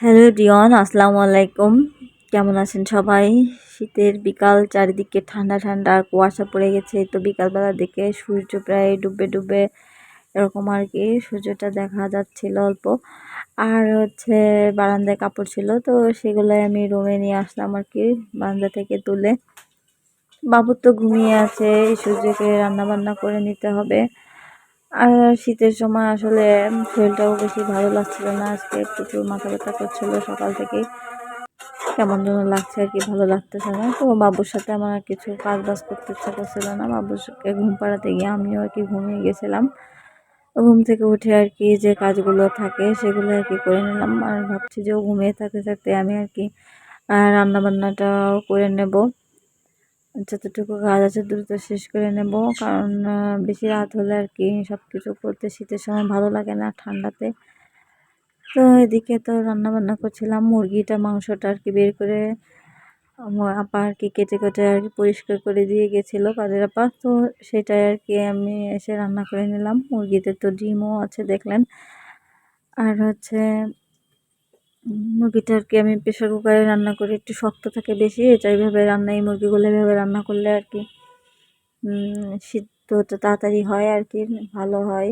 Hello Dion আসসালামু আলাইকুম। কেমন আছেন সবাই? শীতের বিকাল, চারিদিকে ঠান্ডা ঠান্ডা, কুয়াশা পড়ে গেছে, তো বিকালবেলা দিকে সূর্য প্রায় ডুবে ডুবে এরকম আর কি সূর্যটা দেখা যাচ্ছিল অল্প। আর হচ্ছে বারান্দায় কাপড় ছিল, তো সেগুলোই আমি রুমে নিয়ে আসলাম আর কি, বারান্দা থেকে তুলে। বাবুর তো ঘুমিয়ে আছে, এই সূর্যকে রান্না বান্না করে নিতে হবে। আর শীতের সময় আসলে শরীরটাও বেশি ভালো লাগছিল না। আজকে প্রচুর মাথা ব্যথা করছিল সকাল থেকে কেমন যেন লাগছে আর কি, ভালো লাগতেছে না। তো বাবুর সাথে আমার কিছু কাজ বাজ করতে ইচ্ছা করছিল না। বাবুকে ঘুম পাড়াতে গিয়ে আমিও আর কি ঘুমিয়ে গেছিলাম। ঘুম থেকে উঠে আর কি যে কাজগুলো থাকে সেগুলো আর কি করে নিলাম। আর ভাবছি যে ঘুমিয়ে থাকতে থাকতে আমি আর কি রান্না বান্নাটাও করে নেব। যতটুকু কাজ আছে দ্রুত শেষ করে নেব। কারণ বেশি রাত হলে আর কি সব কিছু করতে শীতের সময় ভালো লাগে না ঠান্ডাতে। তো এদিকে তো রান্না বান্না করছিলাম, মুরগিটা, মাংসটা আর কি বের করে আপা আর কি কেটে কেটে আর কি পরিষ্কার করে দিয়ে গেছিল কাজের আপা। তো সেটাই আর কি আমি এসে রান্না করে নিলাম। মুরগিতে তো ডিমও আছে দেখলেন। আর হচ্ছে মুরগিটা আর কি আমি প্রেশার কুকারে রান্না করি, একটু শক্ত থাকে বেশি, এটা এইভাবে রান্না, এই মুরগিগুলো এভাবে রান্না করলে আর কি সিদ্ধটা তাড়াতাড়ি হয় আর কি, ভালো হয়।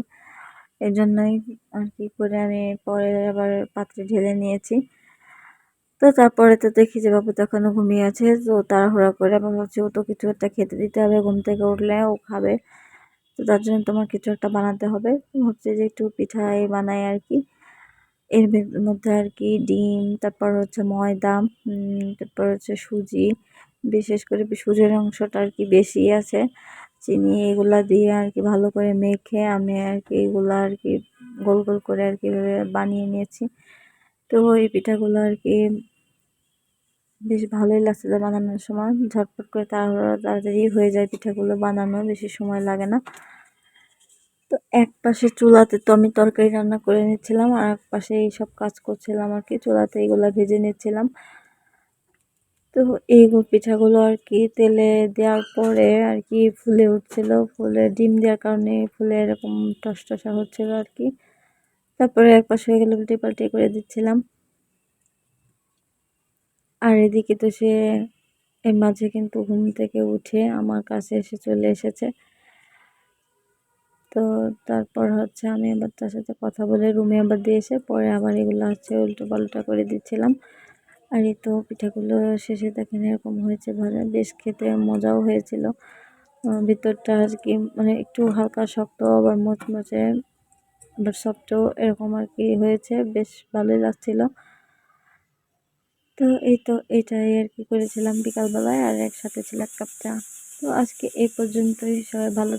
এই জন্যই আর কি করে আমি পরে আবার পাত্রে ঢেলে নিয়েছি। তো তারপরে তো দেখি যে বাবু তখনও ঘুমিয়ে আছে, তো তাড়াহুড়া করে আবার ভাবছি ও তো কিছু একটা খেতে দিতে হবে, ঘুম থেকে উঠলে ও খাবে। তো তার জন্য তোমার কিছু একটা বানাতে হবে ভাবছি যে একটু পিঠাই বানাই আর কি। এর মধ্যে আর কি ডিম, তারপর হচ্ছে ময়দা তারপর হচ্ছে সুজি, বিশেষ করে সুজির অংশটা আর কি বেশি আছে। চিনি এগুলা দিয়ে আর কি ভালো করে মেখে আমি আর কি এগুলো আর কি গোল গোল করে আর কি বানিয়ে নিয়েছি। তো এই পিঠাগুলো আর কি বেশ ভালোই লাগছিল বানানোর সময়। ঝটপট করে তাড়াতাড়ি হয়ে যায় পিঠাগুলো বানানো, বেশি সময় লাগে না। এক পাশে চুলাতে তো আমি তরকারি রান্না করে নিচ্ছিলাম, আর এক পাশে এই সব কাজ করছিলাম আর কি, চুলাতে এগুলো ভেজে নিচ্ছিলাম। তো এই পিঠাগুলো আর কি তেলে দেওয়ার পরে আর কি ফুলে উঠছিল, ফুলে ডিম দেওয়ার কারণে ফুলে এরকম টস টসা হচ্ছিল আর কি। তারপরে এক পাশে হয়ে গেলে উল্টে পাল্টে করে দিচ্ছিলাম। আর এদিকে তো সে, এর মাঝে কিন্তু ঘুম থেকে উঠে আমার কাছে এসে চলে এসেছে। তো তারপর হচ্ছে আমি আবার তার সাথে কথা বলে রুমে আবার দিয়ে এসে পরে আবার এগুলো হচ্ছে উল্টো পাল্টা করে দিচ্ছিলাম। আর এই তো পিঠাগুলো শেষে দেখেন এরকম হয়েছে ভালো বেশ খেতে মজাও হয়েছিল। ভিতরটা আর কি মানে একটু হালকা শক্ত, আবার মচমচে, আবার সফটও এরকম আর কি হয়েছে, বেশ ভালোই লাগছিল। তো এই তো এটাই আর কি করেছিলাম বিকালবেলায়, আর একসাথে ছিল এক কাপ চা। তো আজকে এই পর্যন্তই, সবাই ভালো